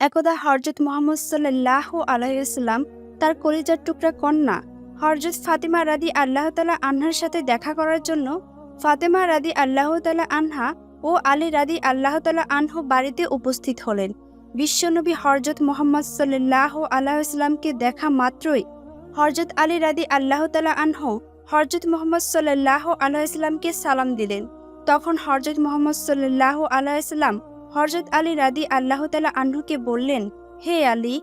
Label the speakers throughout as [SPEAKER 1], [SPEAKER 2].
[SPEAKER 1] একদা হরজত মোহাম্মদ সাল্লাহ আলাইসাল্লাম তার কলিজার টুকরা কন্যা হরজত ফাতিমা রাদি আল্লাহ তালা আনহার সাথে দেখা করার জন্য ফাতেমা রাদি আল্লাহ তালা আনহা ও আলী রাদি আল্লাহ তালা আনহু বাড়িতে উপস্থিত হলেন। বিশ্বনবী হরজত মোহাম্মদ সাল্লাহ আলাইসলামকে দেখা মাত্রই হরজত আলী রাদি আল্লাহ তালা আনহু হরজত মোহাম্মদ সাল্লাহ আলাইসলামকে সালাম দিলেন। তখন হরজত মোহাম্মদ সাল্লাহ আলাইসাল্লাম হরজত আলী রাদি আল্লাহ তালা আনহুকে বললেন, হে আলী,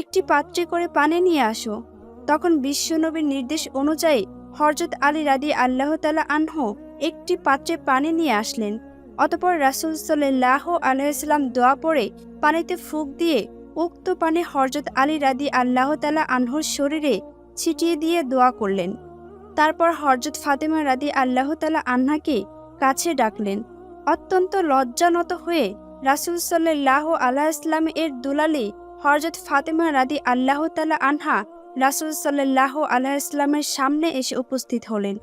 [SPEAKER 1] একটি পাত্রে করে পানি নিয়ে আসো। তখন বিশ্বনবীর নির্দেশ অনুযায়ী হরজত আলী রাদি আল্লাহ তালা আনহু একটি পাত্রে পানি নিয়ে আসলেন। অতপর রাসুল সাল্লাহ আলাইসাল্লাম দোয়া পড়ে পানিতে ফুক দিয়ে উক্ত পানি হরজত আলী রাদি আল্লাহ তালা আনহুর শরীরে ছিটিয়ে দিয়ে দোয়া করলেন। তারপর হরজত ফাতেমা রাদি আল্লাহ তালা আন্নাকে কাছে ডাকলেন। অত্যন্ত লজ্জানত হয়ে রাসুল সাল্লাহ আল্লাহ ইসলাম এর দুলালি হরজত ফাতেমা রাদি আল্লাহ তালা আনহা রাসুল সাল্লাহ আল্লাহ ইসলামের সামনে এসে উপস্থিত হলেন।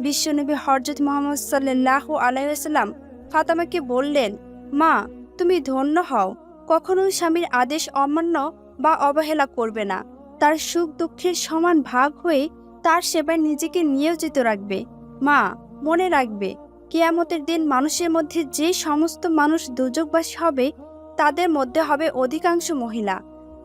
[SPEAKER 1] বিশ্বনবী হরজত মোহাম্মদ সাল্লাহ আলাইসাল্লাম ফাতেমাকে বললেন, মা, তুমি ধন্য হও। কখনোই স্বামীর আদেশ অমান্য বা অবহেলা করবে না। তার সুখ দুঃখের সমান ভাগ হয়ে তার সেবায় নিজেকে নিয়োজিত রাখবে। মা, মনে রাখবে কেয়ামতের দিন মানুষের মধ্যে যে সমস্ত মানুষ দুযোগবাসী হবে, তাদের মধ্যে হবে অধিকাংশ মহিলা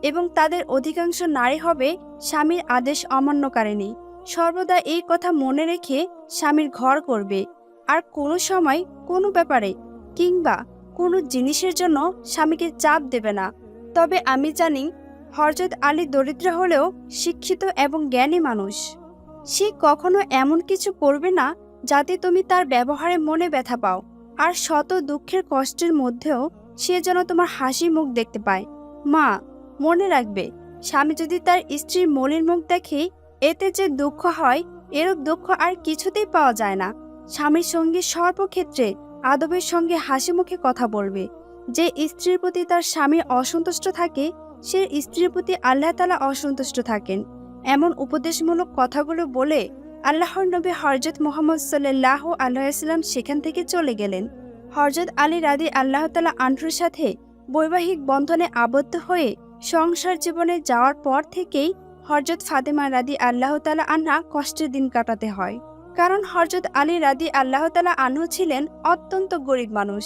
[SPEAKER 1] এবং তাদের অধিকাংশ নারী হবে স্বামীর আদেশ অমান্যকারিণী। সর্বদা এই কথা মনে রেখে স্বামীর ঘর করবে। আর কোনো সময় কোনো ব্যাপারে কিংবা কোনো জিনিসের জন্য স্বামীকে চাপ দেবে না। তবে আমি জানি হরজত আলী দরিদ্র হলেও শিক্ষিত এবং জ্ঞানী মানুষ। সে কখনো এমন কিছু করবে না যাতে তুমি তার ব্যবহারে মনে ব্যথা পাও আর শত দুঃখের কষ্টের মধ্যেও সে যেন তোমার হাসি মুখ দেখতে পায়। মা, মনে রাখবে, স্বামী যদি তার স্ত্রীর মলির মুখ দেখে এতে যে দুঃখ হয়, এরূপ দুঃখ আর কিছুতেই পাওয়া যায় না। স্বামীর সঙ্গে সর্বক্ষেত্রে আদবের সঙ্গে হাসি মুখে কথা বলবে। যে স্ত্রীর প্রতি তার স্বামী অসন্তুষ্ট থাকে, সে স্ত্রীর প্রতি আল্লাহ তালা অসন্তুষ্ট থাকেন। এমন উপদেশমূলক কথাগুলো বলে আল্লাহর নবী হরজত মোহাম্মদ সাল্লাহ আল্লাহাম সেখান থেকে চলে গেলেন। হরজত আলী রাদি আল্লাহ তালা আনহুর সাথে বৈবাহিক বন্ধনে আবদ্ধ হয়ে সংসার জীবনে যাওয়ার পর থেকেই হরজত ফাতেমা রাদি আল্লাহ তালা আনহা কষ্টের দিন কাটাতে হয়। কারণ হরজত আলী রাদি আল্লাহ তালা আনহু ছিলেন অত্যন্ত গরিব মানুষ।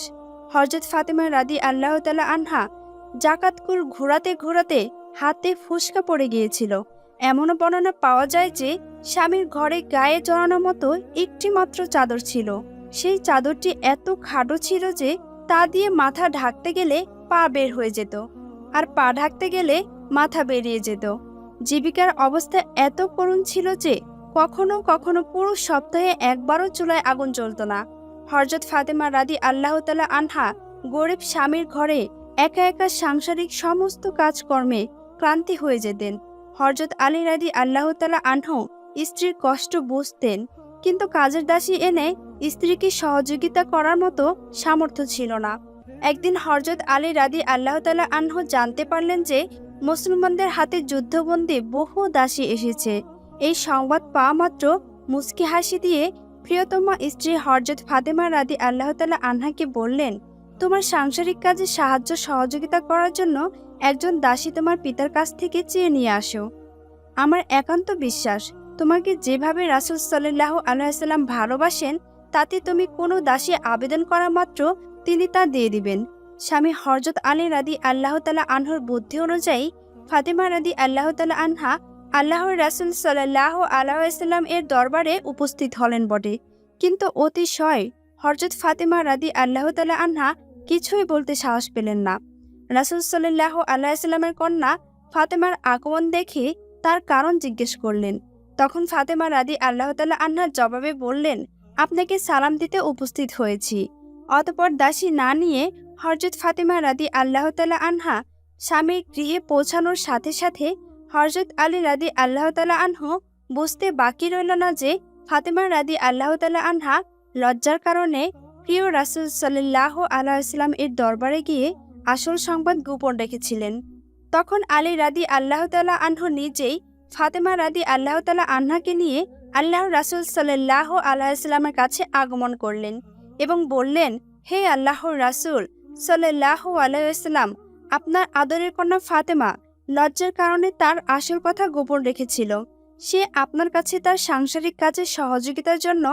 [SPEAKER 1] হরজত ফাতেমা রাদি আল্লাহ তালা আনহা জাকাতকুল ঘোরাতে ঘোরাতে হাতে ফুসকা পড়ে গিয়েছিল। এমনও বর্ণনা পাওয়া যায় যে স্বামীর ঘরে গায়ে জড়ানোর মতো একটি মাত্র চাদর ছিল। সেই চাদরটি এত খাটো ছিল যে তা দিয়ে মাথা ঢাকতে গেলে পা বের হয়ে যেত আর পা ঢাকতে গেলে মাথা বেরিয়ে যেত। জীবিকার অবস্থা এত করুণ ছিল যে কখনো কখনো পুরো সপ্তাহে একবারও চুলায় আগুন জ্বলত না। হরজত ফাতেমা রাদি আল্লাহ তালা আনহা গরিব স্বামীর ঘরে একা একা সাংসারিক সমস্ত কাজকর্মে ক্লান্তি হয়ে যেতেন। হরজত আলী রাদি আল্লাহ তালা আনহু স্ত্রীর কষ্ট বুঝতেন, কিন্তু কাজের দাসী এনে স্ত্রীকে সহযোগিতা করার মতো সামর্থ্য ছিল না। একদিন হরজত আলী রাদি আল্লাহ তালা আনহু জানতে পারলেন যে মুসলমানদের হাতে যুদ্ধবন্দী বহু দাসী এসেছে। এই সংবাদ পাওয়া মাত্র মুস্কি হাসি দিয়ে প্রিয়তমা স্ত্রী হরজত ফাতেমা রাদি আল্লাহ তালা আনহাকে বললেন, তোমার সাংসারিক কাজে সাহায্য সহযোগিতা করার জন্য একজন দাসী তোমার পিতার কাছ থেকে চেয়ে নিয়ে আসো। আমার একান্ত বিশ্বাস, তোমাকে যেভাবে রাসুল সাল্লাহ আলাইসাল্লাম ভালোবাসেন, তাতে তুমি কোনো দাসী আবেদন করা মাত্র তিনি তা দিয়ে দিবেন। স্বামী হরজত আলী রাদি আল্লাহ তালা আনহর বুদ্ধি অনুযায়ী, ফাতেমা রাদি আল্লাহ তালা আনহা আল্লাহর রাসুল সাল্লাহ আলাইসাল্লাম এর দরবারে উপস্থিত হলেন বটে। কিন্তু অতিশয় হরজত ফাতেমা রাদি আল্লাহ তালা আনহা কিছুই বলতে সাহস পেলেন না। রাসুল সাল্লাহ আল্লাহিসাল্লামের কন্যা ফাতেমার আগমন দেখে তার কারণ জিজ্ঞেস করলেন। তখন ফাতেমা রাদি আল্লাহ তাল্লাহ আন্নার জবাবে বললেন, আপনাকে সালাম দিতে উপস্থিত হয়েছি। অতপর দাসী না নিয়ে হরজত ফাতেমা রাদি আল্লাহ তাল্লাহ আনহা স্বামীর গৃহে পৌঁছানোর সাথে সাথে হরজত আলী রাদি আল্লাহ তাল্লাহ আনহু বুঝতে বাকি রইল না যে ফাতেমা রাদি আল্লাহ তাল্লাহ আনহা লজ্জার কারণে প্রিয় রাসুল সাল্লাহ আলাইসলাম এর দরবারে গিয়ে আসল সংবাদ গোপন রেখেছিলেন। তখন আলী রাদি আল্লাহ তালা আনহু নিজেই, ফাতেমা রাদি আল্লাহ তালা আনহাকে নিয়ে আল্লাহ রাসুল সাল্লাহ আলাইসলামের কাছে আগমন করলেন এবং বললেন, হে আল্লাহ রাসুল সাল্লাহ আলাইসাল্লাম আপনার আদরের কন্যা ফাতেমা লজ্জার কারণে তার আসল কথা গোপন রেখেছিল। সে আপনার কাছে তার সাংসারিক কাজে সহযোগিতার জন্য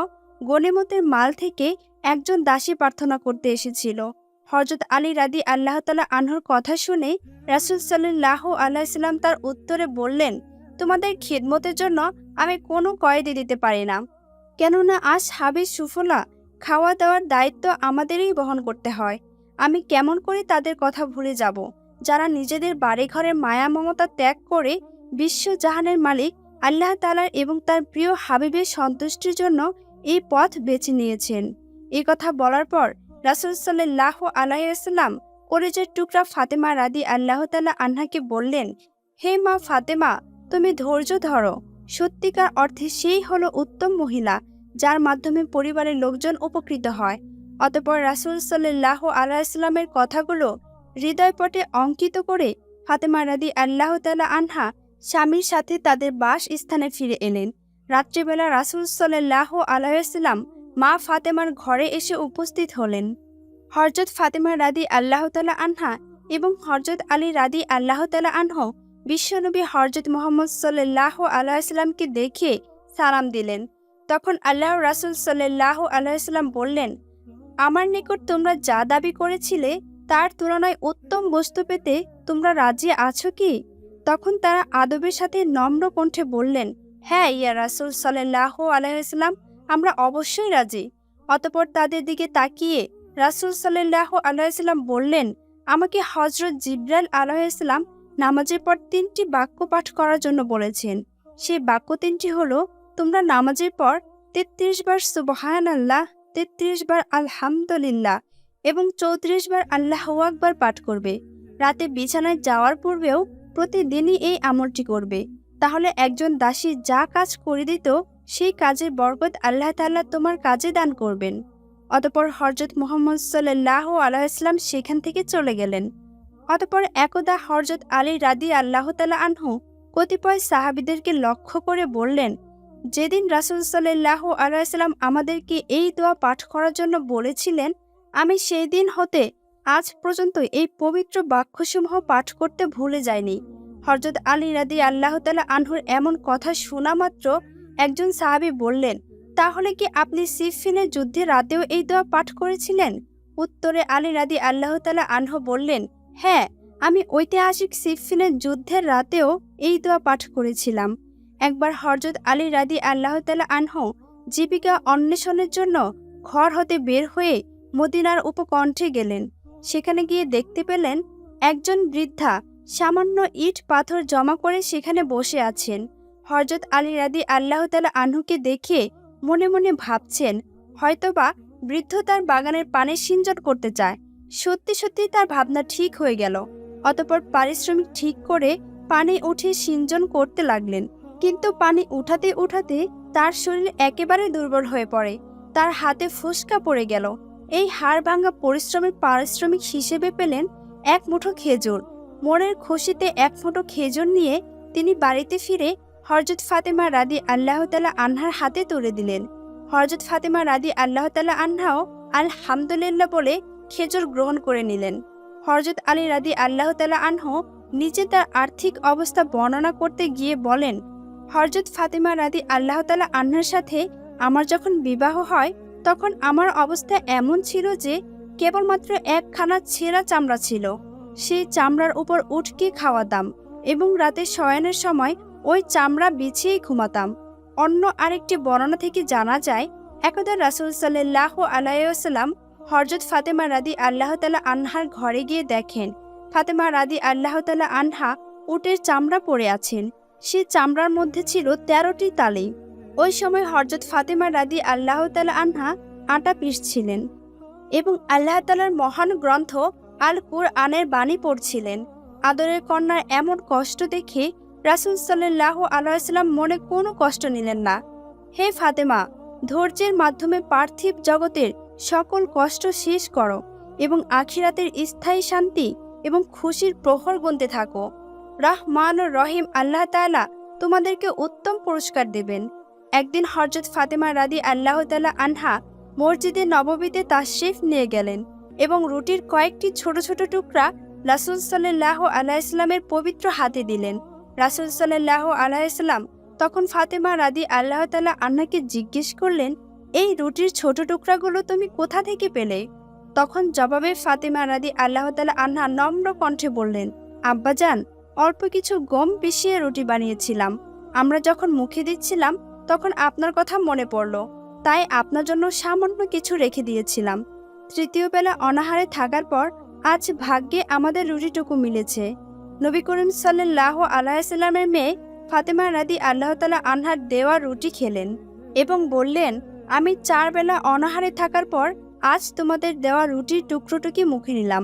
[SPEAKER 1] গনিমতের মাল থেকে একজন দাসী প্রার্থনা করতে এসেছিল। হজরত আলী রাদি আল্লাহ তালা আনহর কথা শুনে রাসুল সাল্লাহ আলাইসাল্লাম তার উত্তরে বললেন, তোমাদের খিদমতের জন্য আমি কোনো কয়েদি দিতে পারি না। কেননা আজ হাবিজ সুফলা খাওয়া দাওয়ার দায়িত্ব আমাদেরই বহন করতে হয়। আমি কেমন করে তাদের কথা ভুলে যাব? যারা নিজেদের বাড়িঘরের মায়া মমতা ত্যাগ করে বিশ্ব জাহানের মালিক আল্লাহ তালার এবং তার প্রিয় হাবিবের সন্তুষ্টির জন্য এই পথ বেছে নিয়েছেন। এই কথা বলার পর রাসুল সাল্লাহ আলাইসাল্লাম কলেজের টুকরা ফাতেমা রাদি আল্লাহ তালা আন্নাকে বললেন, হে মা ফাতেমা, তুমি ধৈর্য ধরো। সত্যিকার অর্থে সেই হলো উত্তম মহিলা, যার মাধ্যমে পরিবারের লোকজন উপকৃত হয়। অতপর রাসুল সাল্লাহ আলাইস্লামের কথাগুলো হৃদয়পটে অঙ্কিত করে ফাতেমা রাদি আল্লাহ তালা আনহা স্বামীর সাথে তাদের বাস স্থানে ফিরে এলেন। রাত্রিবেলা রাসুল সাল্লাহ আলাইসাল্লাম মা ফাতেমার ঘরে এসে উপস্থিত হলেন। হরজত ফাতেমা রাদি আল্লাহ তালা আনহা এবং হরজত আলী রাদি আল্লাহ তালা আনহ বিশ্বনবী হরজত মোহাম্মদ সাল্লাহ আলাইসাল্লামকে দেখে সালাম দিলেন। তখন আল্লাহ রাসুল সাল্লাহ আলাইসাল্লাম বললেন, আমার নিকট তোমরা যা দাবি করেছিলে তার তুলনায় উত্তম বস্তু পেতে তোমরা রাজি আছো কি? তখন তারা আদবের সাথে নম্র কণ্ঠে বললেন হ্যাঁ ইয়া রাসুল সাল্লাহ আলাইসাল্লাম আমরা অবশ্যই রাজি। অতপর তাদের দিকে তাকিয়ে রাসুল সাল্লাহ আলাইসাল্লাম বললেন, আমাকে হজরত জিব্রাইল আলাইসাল্লাম নামাজের পর তিনটি বাক্য পাঠ করার জন্য বলেছেন। সেই বাক্য তিনটি হলো, তোমরা নামাজের পর তেত্রিশ বার সুবহান আল্লাহ তেত্রিশ বার আলহামদুলিল্লাহ এবং চৌত্রিশ বার আল্লাহ আকবার পাঠ করবে। রাতে বিছানায় যাওয়ার পূর্বেও প্রতিদিনই এই আমলটি করবে। তাহলে একজন দাসী যা কাজ করে দিত সেই কাজের বরকত আল্লাহ তাল্লাহ তোমার কাজে দান করবেন। অতপর হরজত মোহাম্মদ সাল্লাহ আলাইসলাম সেখান থেকে চলে গেলেন। অতপর একদা হরজত আলী রাদি আল্লাহ তালা আনহু কতিপয় সাহাবিদেরকে লক্ষ্য করে বললেন, যেদিন রাসুল সাল্লাহ আলাইসাল্লাম আমাদেরকে এই দোয়া পাঠ করার জন্য বলেছিলেন, আমি সেই দিন হতে আজ পর্যন্ত এই পবিত্র বাক্যসমূহ পাঠ করতে ভুলে যাইনি। হরজত আলী রাদি আল্লাহ তালা আনহুর এমন কথা শোনা মাত্র একজন সাহাবি বললেন, তাহলে কি আপনি সিফিনের যুদ্ধে রাতেও এই দোয়া পাঠ করেছিলেন? উত্তরে আলী রাদি আল্লাহ তালা আনহ বললেন হ্যাঁ আমি ঐতিহাসিক সিফিনের যুদ্ধের রাতেও এই দোয়া পাঠ করেছিলাম। একবার হরজত আলী রাদি আল্লাহ তালা আনহ জীবিকা অন্বেষণের জন্য ঘর হতে বের হয়ে মদিনার উপকণ্ঠে গেলেন। সেখানে গিয়ে দেখতে পেলেন, একজন বৃদ্ধা সামান্য ইট পাথর জমা করে সেখানে বসে আছেন। হরজত আলী রাদি আল্লাহ তালা আনহুকে দেখে মনে মনে ভাবছেন, হয়তোবা বৃদ্ধ তার বাগানের পানে সিঞ্চন করতে চায়। সত্যি সত্যি তার ভাবনা ঠিক হয়ে গেল। অতপর পারিশ্রমিক ঠিক করে পানি উঠে সিঞ্চন করতে লাগলেন। কিন্তু পানি উঠাতে উঠাতে তার শরীর একেবারে দুর্বল হয়ে পড়ে। তার হাতে ফুসকা পড়ে গেল। এই হাড় ভাঙা পরিশ্রমের পারিশ্রমিক হিসেবে পেলেন এক মুঠো খেজুর। মনের খুশিতে এক মুঠো খেজুর নিয়ে তিনি বাড়িতে ফিরে হরজত ফাতেমা রাদি আল্লাহ তালা আনহার হাতে তুলে দিলেন। হরজত ফাতেমা রাদি আল্লাহ তালা আনহাও আলহামদুলিল্লাহ বলে খেজুর গ্রহণ করে নিলেন। হরজত আলী রাদি আল্লাহ তালা আনহ নিজে তার আর্থিক অবস্থা বর্ণনা করতে গিয়ে বলেন হরজত ফাতেমা রাদি আল্লাহ তালা আন্নার সাথে আমার যখন বিবাহ হয়, তখন আমার অবস্থা এমন ছিল যে কেবলমাত্র একখানা ছেঁড়া চামড়া ছিল। সেই চামড়ার উপর উঠকে খাওয়াতাম এবং রাতে শয়নের সময় ওই চামড়া বিছিয়েই ঘুমাতাম। অন্য আরেকটি বর্ণনা থেকে জানা যায়, একদা রাসুল সাল্লাহ আলাইসাল্লাম হরজত ফাতেমা রাদি আল্লাহ তালা আনহার ঘরে গিয়ে দেখেন, ফাতেমা রাদি আল্লাহ তালা আনহা উটের চামড়া পরে আছেন। সে চামড়ার মধ্যে ছিল তেরোটি তালি। ওই সময় হরজত ফাতেমা রাদি আল্লাহ তালা আনহা আটা পিসছিলেন এবং আল্লাহ তালার মহান গ্রন্থ আল কুর আনের বাণী পড়ছিলেন। আদরের কন্যার এমন কষ্ট দেখে রাসুল সাল্লাহ আলাইসাল্লাম মনে কোনো কষ্ট নিলেন না। হে ফাতেমা, ধৈর্যের মাধ্যমে পার্থিব জগতের সকল কষ্ট শেষ করো এবং আখিরাতের স্থায়ী শান্তি এবং খুশির প্রহর গুনতে থাকো। রাহমান ও রহিম আল্লাহ তালা তোমাদেরকে উত্তম পুরস্কার দেবেন। একদিন হরজত ফাতেমা রাদি আল্লাহ তালা আনহা মসজিদে নববীতে তাশরিফ নিয়ে গেলেন এবং রুটির কয়েকটি ছোট ছোট টুকরা রাসুল সাল্লাহ আলাইসলামের পবিত্র হাতে দিলেন। রাসুল সাল্লাহ আলাইসলাম তখন ফাতেমা রাদি আল্লাহ তালা আন্নাকে জিজ্ঞেস করলেন, এই রুটির ছোট টুকরাগুলো তুমি কোথা থেকে পেলে? তখন জবাবে ফাতেমা রাদি আল্লাহ তালা আন্না নম্র কণ্ঠে বললেন আব্বাজান অল্প কিছু গম পিষিয়ে রুটি বানিয়েছিলাম। আমরা যখন মুখে দিচ্ছিলাম, তখন আপনার কথা মনে পড়ল। তাই আপনার জন্য সামান্য কিছু রেখে দিয়েছিলাম। তৃতীয় বেলা অনাহারে থাকার পর আজ ভাগ্যে আমাদের রুটিটুকু মিলেছে। নবী করিম সাল্লাহ আলাইসাল্লামের মেয়ে ফাতেমা রাদি আল্লাহ তালা আনহার দেওয়া রুটি খেলেন এবং বললেন, আমি চার বেলা অনাহারে থাকার পর আজ তোমাদের দেওয়া রুটির টুকরোটুকি মুখে নিলাম।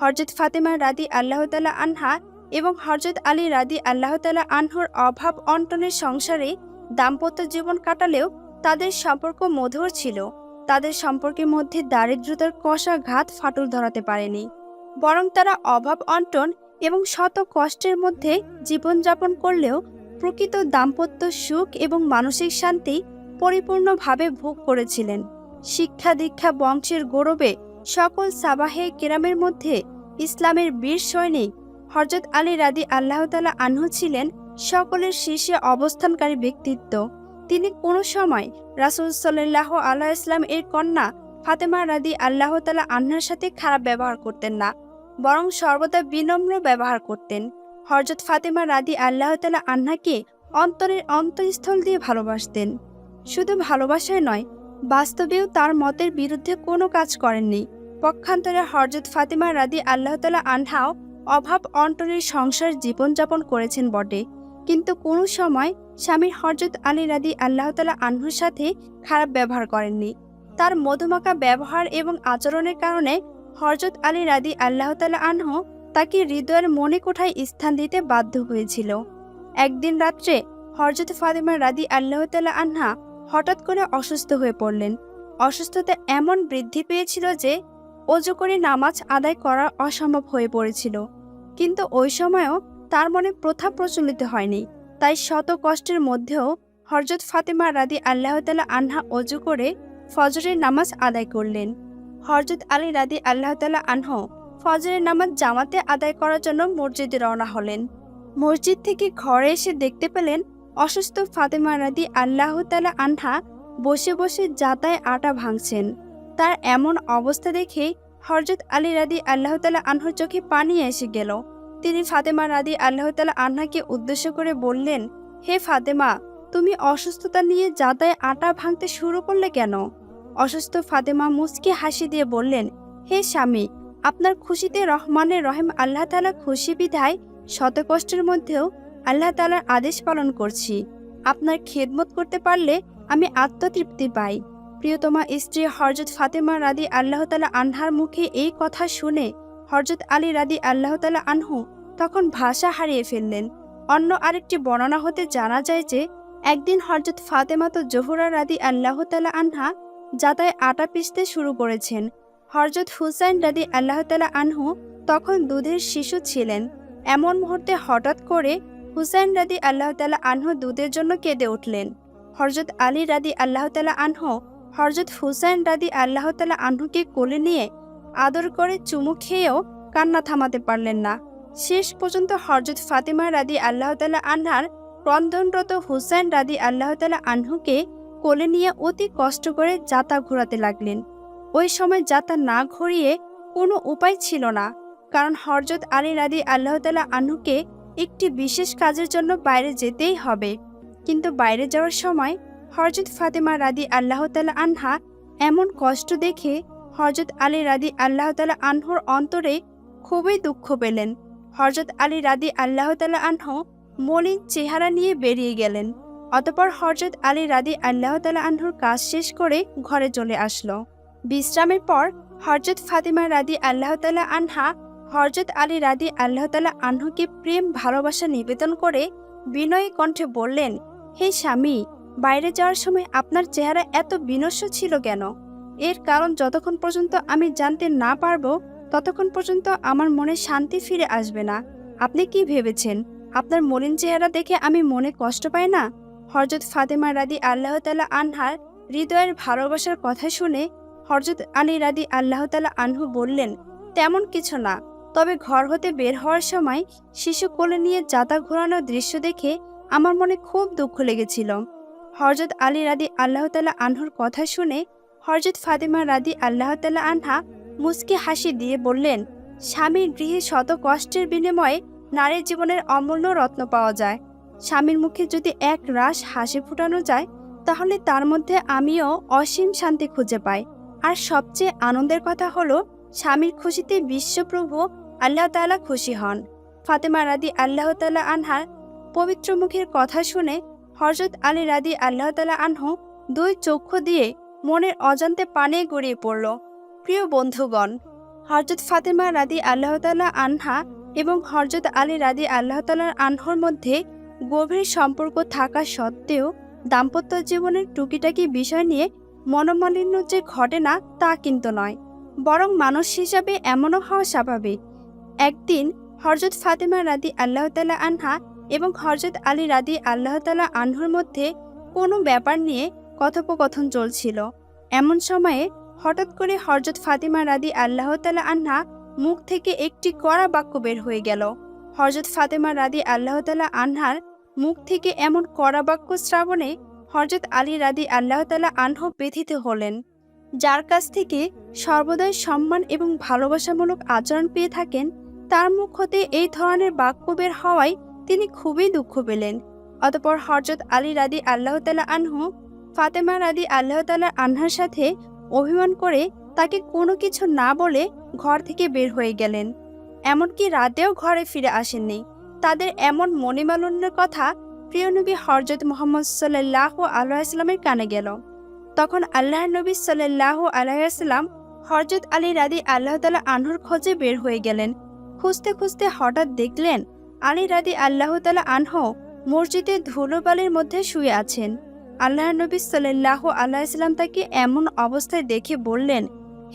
[SPEAKER 1] হরজত ফাতেমা রাদি আল্লাহ তালা আনহা এবং হরজত আলী রাদি আল্লাহ তালা আনহুর অভাব অন্টনের সংসারে দাম্পত্য জীবন কাটালেও তাদের সম্পর্ক মধুর ছিল। তাদের সম্পর্কের মধ্যে দারিদ্রতার কষা ঘাত ফাটল ধরাতে পারেনি। বরং তারা অভাব অন্টন এবং শত কষ্টের মধ্যে জীবনযাপন করলেও প্রকৃত দাম্পত্য সুখ এবং মানসিক শান্তি পরিপূর্ণভাবে ভোগ করেছিলেন। শিক্ষা দীক্ষা বংশের গৌরবে সকল সাবাহে কেরামের মধ্যে ইসলামের বীর সৈনিক হরজত আলী রাদি আল্লাহতালা আনহু ছিলেন সকলের শীর্ষে অবস্থানকারী ব্যক্তিত্ব। তিনি কোনো সময় রাসুল সাল্লাহ আল্লাহ ইসলাম এর কন্যা ফাতেমা রাদি আল্লাহ তালা আন্নার সাথে খারাপ ব্যবহার করতেন না। বরং সর্বদা বিনম্র ব্যবহার করতেন। হরজত ফাতেমা রাদি আল্লাহ তালা আন্নাকে অন্তরের অন্তঃস্থল দিয়ে ভালোবাসতেন। শুধু ভালোবাসায় নয়, বাস্তবেও তার মতের বিরুদ্ধে কোনো কাজ করেননি। পক্ষান্তরে হরজত ফাতেমা রাদি আল্লাহ তালা আনহাও অভাব অন্তরের সংসার জীবনযাপন করেছেন বটে। কিন্তু কোনো সময় স্বামীর হরজত আলী রাদি আল্লাহ তালা আনহুর সাথে খারাপ ব্যবহার করেননি। তার মধুমাখা ব্যবহার এবং আচরণের কারণে হরজত আলী রাদি আল্লাহ তালা আনহু তাকে হৃদয়ের মনে কোঠায় স্থান দিতে বাধ্য হয়েছিল। একদিন রাত্রে হরজত ফাতেমা রাদি আল্লাহ তালা আনহা হঠাৎ করে অসুস্থ হয়ে পড়লেন। অসুস্থতা এমন বৃদ্ধি পেয়েছিল যে অজু করে নামাজ আদায় করা অসম্ভব হয়ে পড়েছিল। কিন্তু ওই সময়ও তার মনে প্রথা প্রচলিত হয়নি। তাই শত কষ্টের মধ্যেও হরজত ফাতেমা রাদি আল্লাহ তালা আনহা অজু করে ফজরের নামাজ আদায় করলেন। হরজত আলী রাদি আল্লাহ তালা আনহ ফজরের নামাজ জামাতে আদায় করার জন্য মসজিদে রওনা হলেন। মসজিদ থেকে ঘরে এসে দেখতে পেলেন অসুস্থ ফাতেমা রাদি আল্লাহ তালা আনহা বসে বসে যাতায় আটা ভাঙছেন। তার এমন অবস্থা দেখে হরজত আলী রাদি আল্লাহ তালা আনহর চোখে পানি এসে গেল। তিনি ফাতেমা রাদি আল্লাহ তালা আন্নাকে উদ্দেশ্য করে বললেন, হে ফাতেমা, তুমি অসুস্থতা নিয়ে যাতায় আটা ভাঙতে শুরু করলে কেন? অসুস্থ ফাতেমা মুচকি হাসি দিয়ে বললেন, হে স্বামী, আপনার খুশিতে রহমানের রহেম আল্লাহ তালা খুশি বিধায় শত কষ্টের মধ্যেও আল্লাহ তালার আদেশ পালন করছি। আপনার খেদমত করতে পারলে আমি আত্মতৃপ্তি পাই। প্রিয়তমা স্ত্রী হরজত ফাতেমা রাদি আল্লাহ তালা আনহার মুখে এই কথা শুনে হরজত আলী রাদি আল্লাহ তালা আনহু তখন ভাষা হারিয়ে ফেললেন। অন্য আরেকটি বর্ণনা হতে জানা যায় যে, একদিন হরজত ফাতেমা তো জোহরা রাদি আল্লাহ তালা আনহা যাতায় আটা পিষতে শুরু করেছেন। হরজত হুসাইন রাদি আল্লাহ তালা আনহু তখন দুধের শিশু ছিলেন। এমন মুহূর্তে হঠাৎ করে হুসাইন রাদি আল্লাহ তালা আনহু দুধের জন্য কেঁদে উঠলেন। হরজত আলী রাদি আল্লাহ তালা আনহু হরজত হুসাইন রাদি আল্লাহ তালা আনহুকে কোলে নিয়ে আদর করে চুমু খেয়েও কান্না থামাতে পারলেন না। শেষ পর্যন্ত হরজত ফাতেমা রাদি আল্লাহ তালা আনহার ক্রন্দনরত হুসাইন রাদি আল্লাহ তালা আনহুকে কোলে নিয়ে অতি কষ্ট করে যাতা ঘোরাতে লাগলেন। ওই সময় যাতা না ঘুরিয়ে কোনো উপায় ছিল না, কারণ হরজত আলী রাদি আল্লাহ তালা আনহুকে একটি বিশেষ কাজের জন্য বাইরে যেতেই হবে। কিন্তু বাইরে যাওয়ার সময় হরজত ফাতেমা রাদি আল্লাহ তালা আনহা এমন কষ্ট দেখে হরজত আলী রাদি আল্লাহ তালা আনহুর অন্তরে খুবই দুঃখ পেলেন। হরজত আলী রাদি আল্লাহ তালা আনহ মলিন চেহারা নিয়ে বেরিয়ে গেলেন। অতপর হরজত আলী রাদি আল্লাহ তালা আনহুর কাজ শেষ করে ঘরে চলে আসলো। বিশ্রামের পর হরজত ফাতিমা রাদি আল্লাহ তালা আনহা হরজত আলী রাদি আল্লাহ তালা আনহুকে প্রেম, ভালোবাসা নিবেদন করে বিনয়ী কণ্ঠে বললেন, হে স্বামী, বাইরে যাওয়ার সময় আপনার চেহারা এত বিনস্য ছিল কেন? এর কারণ যতক্ষণ পর্যন্ত আমি জানতে না পারব, ততক্ষণ পর্যন্ত আমার মনে শান্তি ফিরে আসবে না। আপনি কি ভেবেছেন? আপনার মলিন চেহারা দেখে আমি মনে কষ্ট পাই না? হরজত ফাতেমা রাদি আল্লাহ তালা আনহার হৃদয়ের ভালোবাসার কথা শুনে হরজত আলী রাদি আল্লাহ তালা আনহু বললেন, তেমন কিছু না। তবে ঘর হতে বের হওয়ার সময় শিশু কোলে নিয়ে যাতা ঘোরানোর দৃশ্য দেখে আমার মনে খুব দুঃখ লেগেছিল। হরজত আলী রাদি আল্লাহ তালা আনহুর কথা শুনে হরজত ফাতেমা রাদি আল্লাহ তালা আনহা মুস্কি হাসি দিয়ে বললেন, স্বামীর গৃহে শত কষ্টের বিনিময়ে নারীর জীবনের অমূল্য রত্ন পাওয়া যায়। স্বামীর মুখে যদি এক রাস হাসি ফুটানো যায়, তাহলে তার মধ্যে আমিও অসীম শান্তি খুঁজে পাই। আর সবচেয়ে আনন্দের কথা হলো, স্বামীর খুশিতে বিশ্বপ্রভু আল্লাহ তাআলা খুশি হন। ফাতেমা রাদি আল্লাহ তাআলা আনহার পবিত্র মুখের কথা শুনে হরজত আলী রাদি আল্লাহ তালা আনহু দুই চক্ষু দিয়ে মনের অজান্তে পানে গড়িয়ে পড়ল। প্রিয় বন্ধুগণ হরজত ফাতেমা রাদি আল্লাহ তাআলা আনহা এবং হরজত আলী রাদি আল্লাহ তাআলার আনহর মধ্যে গভীর সম্পর্ক থাকা সত্ত্বেও দাম্পত্য জীবনের টুকিটাকি বিষয় নিয়ে মনোমালিন্য যে ঘটে না, তা কিন্তু নয়। বরং মানুষ হিসাবে এমনও হওয়া স্বাভাবিক। একদিন হরজত ফাতেমা রাদি আল্লাহ তালা আনহা এবং হরজত আলী রাদি আল্লাহ তালা আনহুর মধ্যে কোনো ব্যাপার নিয়ে কথোপকথন চলছিল। এমন সময়ে হঠাৎ করে হরজত ফাতিমা রাদি আল্লাহ তালা আনহা মুখ থেকে একটি কড়া বাক্য বের হয়ে গেল। হরজত ফাতেমা রাদি আল্লাহ তালা আনহার মুখ থেকে এমন কড়া বাক্য শ্রাবণে হরজত আলী রাদি আল্লাহ তালা আনহ ব্যথিত হলেন। যার কাছ থেকে সর্বদাই সম্মান এবং ভালোবাসামূলক আচরণ পেয়ে থাকেন, তার মুখ হতে এই ধরনের বাক্য বের হওয়ায় তিনি খুবই দুঃখ পেলেন। অতপর হরজত আলী রাদি আল্লাহ তালা আনহু ফাতেমা রাদি আল্লাহ তালা আনহার সাথে অভিমান করে তাকে কোনো কিছু না বলে ঘর থেকে বের হয়ে গেলেন। এমনকি রাতেও ঘরে ফিরে আসেননি। তাদের এমন মনিমালন্যের কথা প্রিয় নবী হরজত মোহাম্মদ সাল্লাহ আল্লাহিসাল্লামের কানে গেল। তখন আল্লাহর নবী সাল্লাহ আলাইসাল্লাম হরজত আলী রাদি আল্লাহ তালা আনহুর খোঁজে বের হয়ে গেলেন। খুঁজতে খুঁজতে হঠাৎ দেখলেন আলী রাদি আল্লাহ তালা আনহ মসজিদে ধুলোবালির মধ্যে শুয়ে আছেন। আল্লাহর নবী সাল্লাহ আল্লাহিসাল্লাম তাকে এমন অবস্থায় দেখে বললেন,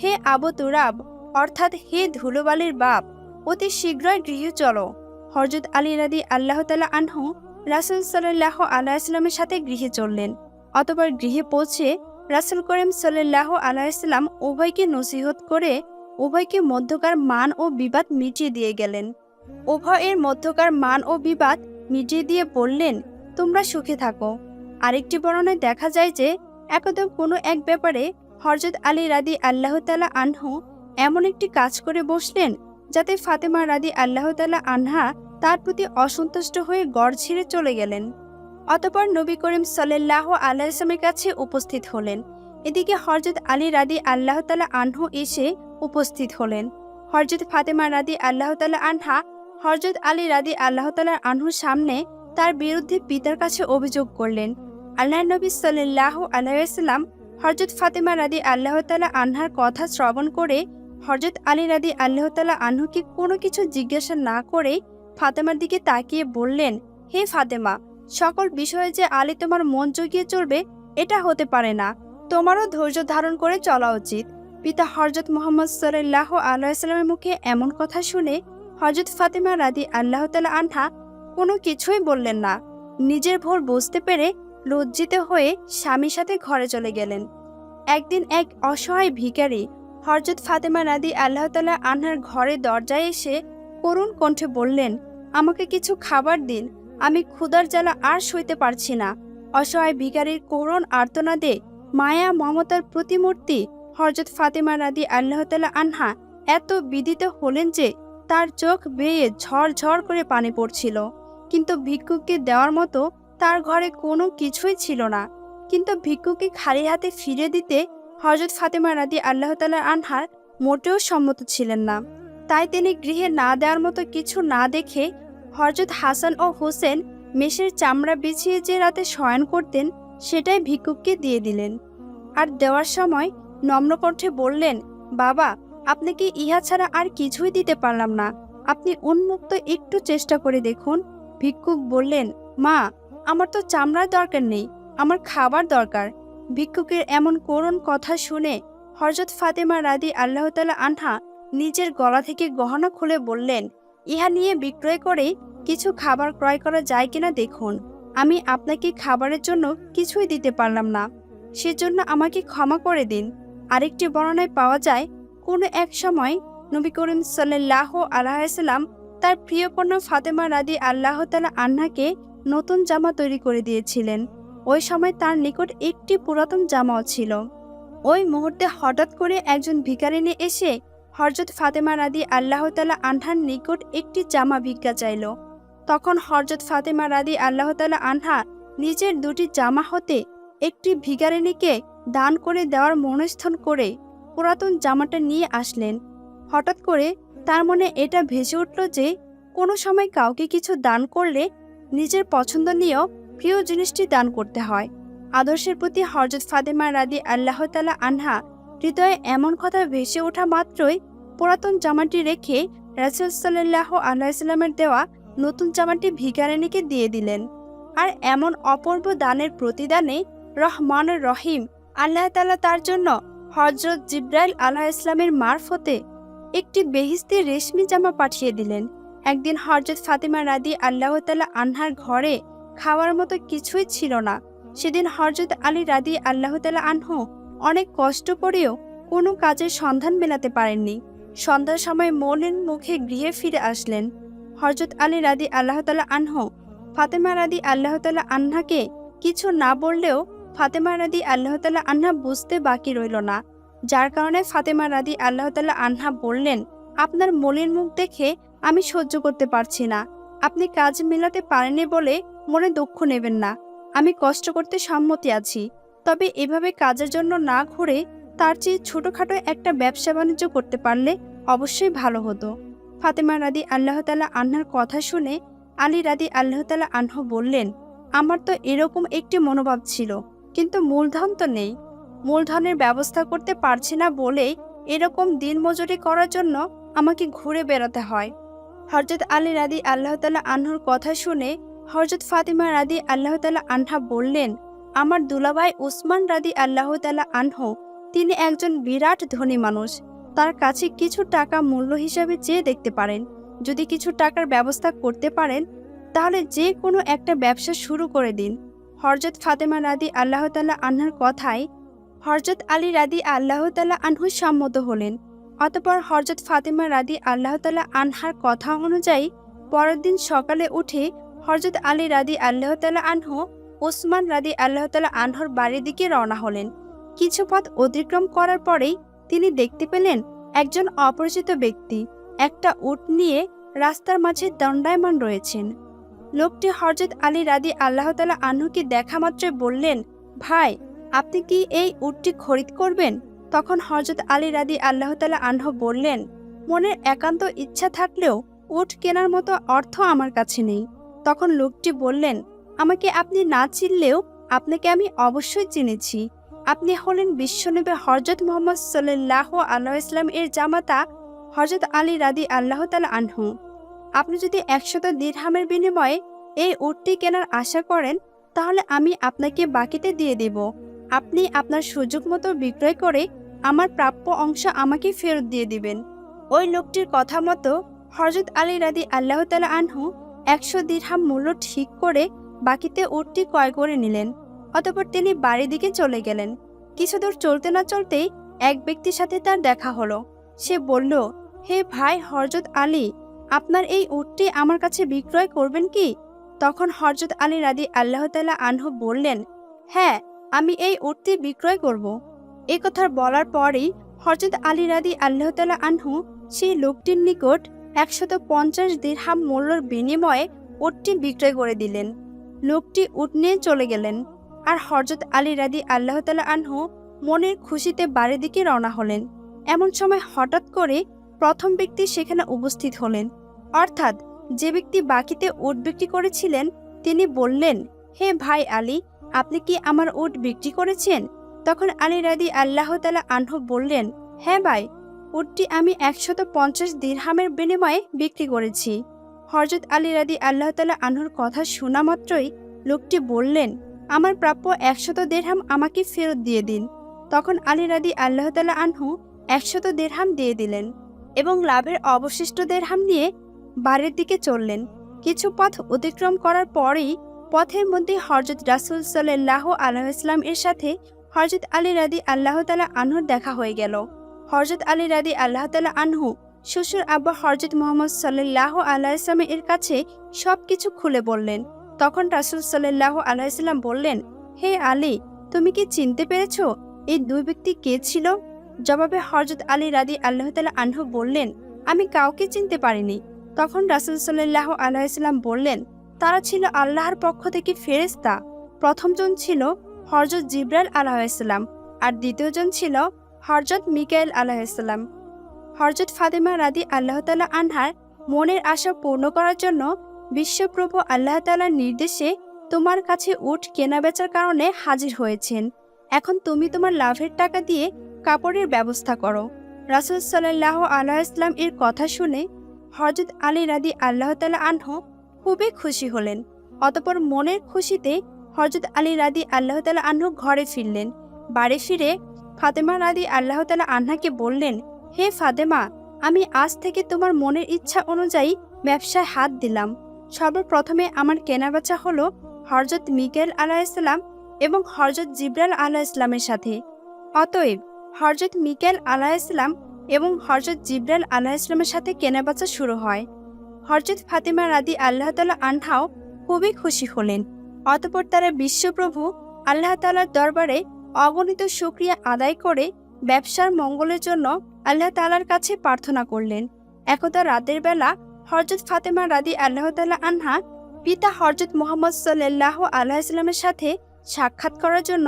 [SPEAKER 1] হে আবু তুরাব, অর্থাৎ হে ধুলোবালির বাপ অতি শীঘ্রই গৃহে চলো। হরজত আলী রাদি আল্লাহ তালা আনহু রাসুল সাল্লাহ আলাইসলামের সাথে গৃহে চললেন। অতবার গৃহে পৌঁছে রাসুল করিম সাল্লাহ আলাইসাল্লাম উভয়কে নসিহত করে উভয়কে মধ্যকার মান ও বিবাদ মিটিয়ে দিয়ে গেলেন। উভয়ের মধ্যকার মান ও বিবাদ মিটিয়ে দিয়ে বললেন, তোমরা সুখে থাকো। আরেকটি বর্ণনায় দেখা যায় যে, একদম কোনো এক ব্যাপারে হরজত আলী রাদি আল্লাহ তালা আনহু এমন একটি কাজ করে বসলেন যাতে ফাতেমা রাদি আল্লাহ তালা আনহা তার প্রতি অসন্তুষ্ট হয়ে গড় ছিঁড়ে চলে গেলেন। অতপর নবী করিম সাল্লাহ আল্লাহসলামের কাছে উপস্থিত হলেন। এদিকে হরজত আলী রাদি আল্লাহ তালা আনহু এসে উপস্থিত হলেন। হরজত ফাতেমা রাদি আল্লাহ তালা আনহা হরজত আলী রাদি আল্লাহ তালার আনহুর সামনে তার বিরুদ্ধে পিতার কাছে অভিযোগ করলেন। আল্লাহ নবী সাল্লাহ আলাইসাল্লাম হরজত ফাতেমা রাদি আল্লাহ তালা আনহার কথা শ্রবণ করে হরজত আলী রাদি আল্লাহ তালা আনহুকে কোনো কিছু জিজ্ঞাসা না করে ফাতেমার দিকে তাকিয়ে বললেন, হে ফাতেমা, সকল বিষয়ে যে আলী তোমার মন জগিয়ে চলবে, এটা হতে পারে না। তোমারও ধৈর্য ধারণ করে চলা উচিত। পিতা হরজত মোহাম্মদ সাল্লাহ আল্লাহিসাল্লামের মুখে এমন কথা শুনে হজরত ফাতেমা রাদি আল্লাহ তালা আনহা কোনো কিছুই বললেন না। নিজের ভোর বুঝতে পেরে লজ্জিত হয়ে স্বামীর সাথে ঘরে চলে গেলেন। একদিন এক অসহায় ভিখারি হরজত ফাতেমা রাদি আল্লাহ তালা আনহার ঘরে দরজায় এসে করুণ কণ্ঠে বললেন, আমাকে কিছু খাবার দিন, আমি ক্ষুদার জ্বালা আর সইতে পারছি না। অসহায় ভিখারির করুণ আর্তনাদে মায়া মমতার প্রতিমূর্তি হরজত ফাতেমা রাদি আল্লাহ তালা আনহা এত বিদিত হলেন যে তার চোখ বেয়ে ঝড় করে পানি পড়ছিল। কিন্তু ভিক্ষুককে দেওয়ার মতো তার ঘরে কোনো কিছুই ছিল না। কিন্তু ভিক্ষুকে খালি হাতে ফিরে দিতে হজরত ফাতেমা রাদি আল্লাহ তালা আনহার মোটেও সম্মত ছিলেন না। তাই তিনি গৃহে না দেওয়ার মতো কিছু না দেখে হজরত হাসান ও হোসেন মেষের চামড়া বিছিয়ে যে রাতে শয়ন করতেন, সেটাই ভিক্ষুককে দিয়ে দিলেন। আর দেওয়ার সময় নম্রকণ্ঠে বললেন, বাবা আপনাকে ইহা ছাড়া আর কিছুই দিতে পারলাম না। আপনি উন্মুক্ত একটু চেষ্টা করে দেখুন। ভিক্ষুক বললেন, মা, আমার তো চামড়ার দরকার নেই, আমার খাবার দরকার। ভিক্ষুকের এমন করুণ কথা শুনে হরজত ফাতেমা রাদি আল্লাহ তালা আনহা নিজের গলা থেকে গহনা খুলে বললেন, ইহা নিয়ে বিক্রয় করে কিছু খাবার ক্রয় করা যায় কিনা দেখুন। আমি আপনাকে খাবারের জন্য কিছুই দিতে পারলাম না। সেজন্য আমাকে ক্ষমা করে দিন। আরেকটি বর্ণনায় পাওয়া যায়, কোনো এক সময় নবী করিম সাল্লাহ আলাইসাল্লাম তার প্রিয় কন্যা ফাতেমা রাদি আল্লাহ তালা আন্নাকে নতুন জামা তৈরি করে দিয়েছিলেন। ওই সময় তার নিকট একটি পুরাতন জামাও ছিল। ওই মুহূর্তে হঠাৎ করে একজন ভিকারিনী এসে হরজত ফাতেমা রাদি আল্লাহ তালা আনহার নিকট একটি জামা ভিক্ষা চাইল। তখন হরজত ফাতেমা রাদি আল্লাহ তালা আনহা নিজের দুটি জামা হতে একটি ভিকারিনীকে দান করে দেওয়ার মনস্থন করে পুরাতন জামাটা নিয়ে আসলেন। হঠাৎ করে তার মনে এটা ভেসে উঠল যে কোনো সময় কাউকে কিছু দান করলে নিজের পছন্দ নিয়েও প্রিয় জিনিসটি দান করতে হয়। আদর্শের প্রতি হরজত ফাতেমা রাদি আল্লাহ তালা আনহা হৃদয়ে এমন কথা ভেসে ওঠা মাত্রই পুরাতন জামাটি রেখে রাসুল সাল্লাহ আল্লাহিসাল্লামের দেওয়া নতুন জামাটি ভিকারিনীকে দিয়ে দিলেন। আর এমন অপূর্ব দানের প্রতিদানে রহমান রহিম আল্লাহ তালা তার জন্য হজরত জিব্রাইল আল্লাহ ইসলামের মারফতে একটি বেহিস্তি রেশমি জামা পাঠিয়ে দিলেন। একদিন হরজত ফাতেমা রাদি আল্লাহ তালা আনহার ঘরে খাওয়ার মতো কিছুই ছিল না। সেদিন হরজত আলী রাদি আল্লাহ তালা আনহু অনেক কষ্ট করেও কোনো কাজের সন্ধান মেলাতে পারেননি। সন্ধ্যার সময় মলিন মুখে গৃহে ফিরে আসলেন। হরজত আলী রাদি আল্লাহ তালা আনহু ফাতেমা রাদি আল্লাহ তালা আন্নাকে কিছু না বললেও ফাতেমা রাদি আল্লাহ তালা আন্না বুঝতে বাকি রইল না। যার কারণে ফাতেমা রাদি আল্লাহ তালা আন্না বললেন, আপনার মলিন মুখ দেখে আমি সহ্য করতে পারছি না। আপনি কাজ মেলাতে পারেননি বলে মনে দুঃখ নেবেন না। আমি কষ্ট করতে সম্মতি আছি। তবে এভাবে কাজের জন্য না ঘুরে তার চেয়ে ছোটোখাটো একটা ব্যবসা বাণিজ্য করতে পারলে অবশ্যই ভালো হতো। ফাতেমা রাদি আল্লাহ তালা আন্নার কথা শুনে আলী রাদি আল্লাহ তালা আনহ বললেন, আমার তো এরকম একটি মনোভাব ছিল, কিন্তু মূলধন তো নেই। মূলধনের ব্যবস্থা করতে পারছি না বলেই এরকম দিনমজুরি করার জন্য আমাকে ঘুরে বেড়াতে হয়। হরজত আলী রাদি আল্লাহ তালা আনহর কথা শুনে হরজত ফাতিমা রাদি আল্লাহ তালা আনহা বললেন, আমার দুলাভাই উসমান রাদি আল্লাহ তালা আনহ, তিনি একজন বিরাট ধনী মানুষ। তার কাছে কিছু টাকা মূল্য হিসাবে চেয়ে দেখতে পারেন। যদি কিছু টাকার ব্যবস্থা করতে পারেন, তাহলে যে কোনো একটা ব্যবসা শুরু করে দিন। হরজত ফাতেমা রাদি আল্লাহ তালা আনহার কথায় হরজত আলী রাদি আল্লাহ তালা আনহু সম্মত হলেন। অতপর হরজত ফাতেমা রাদি আল্লাহ তালা আনহার কথা অনুযায়ী পরের দিন সকালে উঠে হরজত আলী রাদি আল্লাহ তালা আনহু, ওসমান রাদি আল্লাহ তালা আনহর বাড়ির দিকে রওনা হলেন। কিছু পথ অতিক্রম করার পরেই তিনি দেখতে পেলেন একজন অপরিচিত ব্যক্তি। একটা উট নিয়ে রাস্তার মাঝে দণ্ডায়মান রয়েছেন। লোকটি হরজত আলী রাদি আল্লাহ তালা আনহুকে দেখা মাত্রই বললেন, ভাই, আপনি কি এই উটটি খরিদ করবেন? তখন হরজত আলী রাদি আল্লাহ তালা আনহ বললেন, মনের একান্ত ইচ্ছা থাকলেও উট কেনার মতো অর্থ আমার কাছে নেই। তখন লোকটি বললেন, আমাকে আপনি না চিনলেও আপনাকে আমি অবশ্যই চিনেছি। আপনি হলেন বিশ্বনবী হরজত মোহাম্মদ সাল্লাহ আল্লাহ ইসলাম এর জামাতা হরজত আলী রাদি আল্লাহ তালা আনহু। আপনি যদি একশত দিরহামের বিনিময়ে এই উটটি কেনার আশা করেন, তাহলে আমি আপনাকে বাকিতে দিয়ে দেব। আপনি আপনার সুযোগ মতো বিক্রয় করে আমার প্রাপ্য অংশ আমাকে ফেরত দিয়ে দিবেন। ওই লোকটির কথা মতো হরজত আলী রাদি আল্লাহ তালা আনহু একশো দিরহাম মূল্য ঠিক করে বাকিতে উটটি ক্রয় করে নিলেন, অতপর তিনি বাড়ির দিকে চলে গেলেন। কিছু দূর চলতে না চলতেই এক ব্যক্তির সাথে তার দেখা হলো। সে বলল, হে ভাই হরজত আলী, আপনার এই উটটি আমার কাছে বিক্রয় করবেন কি? তখন হরজত আলী রাদি আল্লাহ তালা আনহু বললেন হ্যাঁ আমি এই উটটি বিক্রয় করব। এ কথা বলার পরেই হরজত আলী রাদি আল্লাহ তালা আনহু সেই লোকটির নিকট একশত পঞ্চাশ দিরহাম মূল্যর বিনিময়ে উটটি বিক্রয় করে দিলেন। লোকটি উট নিয়ে চলে গেলেন আর হরজত আলী রাদি আল্লাহ তালা আনহু মনের খুশিতে বাড়ির দিকে রওনা হলেন। এমন সময় হঠাৎ করে প্রথম ব্যক্তি সেখানে উপস্থিত হলেন। অর্থাৎ যে ব্যক্তি বাকিতে উট বিক্রি করেছিলেন, তিনি বললেন, হে ভাই আলী আপনি কি আমার উট বিক্রি করেছেন? তখন আলী রাদি আল্লাহ তালা আনহু বললেন হ্যাঁ ভাই, উটটি আমি একশত পঞ্চাশ দিরহামের বিনিময়ে বিক্রি করেছি। হরজত আলী রাদি আল্লাহ তালা আনহুর কথা শোনা মাত্রই লোকটি বললেন, আমার প্রাপ্য একশত দেড়হাম আমাকে ফেরত দিয়ে দিন। তখন আলী রাদি আল্লাহ তালা আনহু একশত দেড়হাম দিয়ে দিলেন এবং লাভের অবশিষ্ট দেড়হাম নিয়ে বাড়ির দিকে চললেন। কিছু পথ অতিক্রম করার পরেই পথের মধ্যে হরজত রাসুল সাল্লাহ আলাইসলাম এর সাথে হরজত আলী রাদি আল্লাহ তালা আনহুর দেখা হয়ে গেল। হরজত আলী রাদি আল্লাহ তালা আনহু শ্বশুর আব্বা হরজত মোহাম্মদ সাল্লাহ আলাইসলাম এর কাছে সব কিছু খুলে বললেন। তখন রাসুল সাল্লাহ আলাইসাল্লাম বললেন, হে আলী, তুমি কি চিনতে পেরেছ এই দুই ব্যক্তি কে ছিল? জবাবে হরজত আলী রাদি আল্লাহ তালা আনহু বললেন, আমি কাউকে চিনতে পারিনি। তখন রাসুল সাল্লাহ আলাইসাল্লাম বললেন তারা ছিল আল্লাহর পক্ষ থেকে ফেরেস্তা প্রথমজন ছিল হরজত জিব্রাইল আলাহিসাল্লাম আর দ্বিতীয়জন ছিল হরজত মিকাইল আলাহিসাল্লাম হরজত ফাতেমা রাদি আল্লাহ তালা আনহার মনের আশা পূর্ণ করার জন্য বিশ্বপ্রভু আল্লাহ তালার নির্দেশে তোমার কাছে উট কেনাবেচার কারণে হাজির হয়েছেন। এখন তুমি তোমার লাভের টাকা দিয়ে কাপড়ের ব্যবস্থা করো। রাসুল সাল্লাহ আল্লাহ ইসলাম এর কথা শুনে হরজত আলী রাদি আল্লাহ তালা আনহ খুবই খুশি হলেন। অতপর মনের খুশিতে হরজত আলী রাদি আল্লাহ তালা আনহু ঘরে ফিরলেন। বাড়ি ফিরে ফাতেমা রাদি আল্লাহ তালা আনহাকে বললেন, হে ফাতেমা, আমি আজ থেকে তোমার মনের ইচ্ছা অনুযায়ী ব্যবসায় হাত দিলাম। সর্বপ্রথমে আমার কেনাবেচা হলো হরজত মিকেল আলাহ ইসলাম এবং হরজত জিব্রাল আলাহ ইসলামের সাথে। অতএব হরজত মিকেল আলাহ ইসলাম এবং হরজত জিব্রাল আলাহ ইসলামের সাথে কেনাবেচা শুরু হয়। হরজত ফাতিমা রাদি আল্লাহ তালা আনহাও খুবই খুশি হলেন। অতপর তারা বিশ্বপ্রভু আল্লাহ তালার দরবারে অগণিত সুক্রিয়া আদায় করে ব্যবসার মঙ্গলের জন্য আল্লাহ তালার কাছে প্রার্থনা করলেন। একদা রাতের বেলা হরজত ফাতেমা রাদি আল্লাহ তালা আনহা পিতা হরজত মোহাম্মদ সাল্লাহ আল্লাহ ইসলামের সাথে সাক্ষাৎ করার জন্য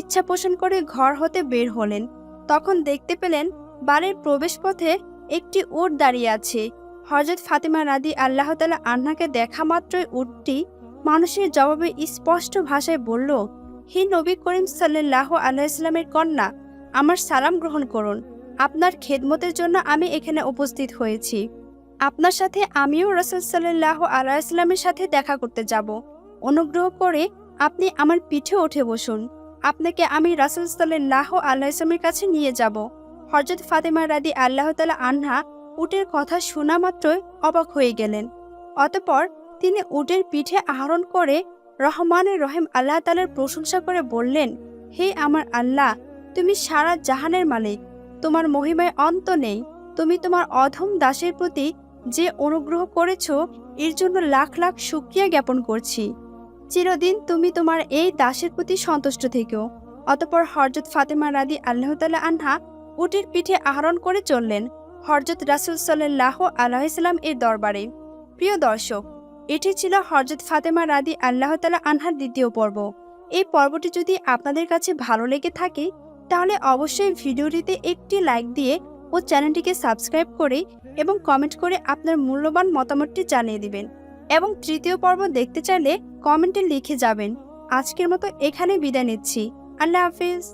[SPEAKER 1] ইচ্ছা পোষণ করে ঘর হতে বের হলেন। তখন দেখতে পেলেন বাড়ির প্রবেশপথে একটি উট দাঁড়িয়ে আছে। হরজত ফাতেমা রাদি আল্লাহ তালা আন্নাকে দেখা মাত্রই উঠটি মানুষের জবাবে স্পষ্ট ভাষায় বলল, হে নবী করিম সাল্লাহ আলাইস্লামের কন্যা, আমার সালাম গ্রহণ করুন। আপনার খেদমতের জন্য আমি এখানে উপস্থিত হয়েছি। আপনার সাথে আমিও রসুল সাল্লাহ আলাইস্লামের সাথে দেখা করতে যাব। অনুগ্রহ করে আপনি আমার পিঠে উঠে বসুন। আপনাকে আমি রাসুল সাল্লাহ আল্লাহ ইসলামের কাছে নিয়ে যাব। হরজত ফাতেমা রাদি আল্লাহ তালা আন্হা উটের কথা শোনা মাত্রই অবাক হয়ে গেলেন। অতপর তিনি উটের পিঠে আহরণ করে রহমানের রহিম আল্লাহ তালার প্রশংসা করে বললেন, হে আমার আল্লাহ, তুমি সারা জাহানের মালিক। তোমার মহিমায় অন্ত নেই। তুমি তোমার অধম দাসের প্রতি যে অনুগ্রহ করেছ, এর জন্য লাখ লাখ শুক্রিয়া জ্ঞাপন করছি। চিরদিন তুমি তোমার এই দাসের প্রতি সন্তুষ্ট থেকেও অতপর হরজত ফাতেমা রাদি আল্লাহ তালা আনহা উটের পিঠে আহরণ করে চললেন। হরজত রাসুল সাল্লাহ আলাহিসাল্লাম এর দরবারে। প্রিয় দর্শক, এটি ছিল হরজত ফাতেমা রাদি আল্লাহ তালা আনহার দ্বিতীয় পর্ব। এই পর্বটি যদি আপনাদের কাছে ভালো লেগে থাকে, তাহলে অবশ্যই ভিডিওটিতে একটি লাইক দিয়ে ও চ্যানেলটিকে সাবস্ক্রাইব করে এবং কমেন্ট করে আপনার মূল্যবান মতামতটি জানিয়ে দিবেন। এবং তৃতীয় পর্ব দেখতে চাইলে কমেন্টে লিখে যাবেন। আজকের মতো এখানে বিদায় নিচ্ছি। আল্লাহ হাফিজ।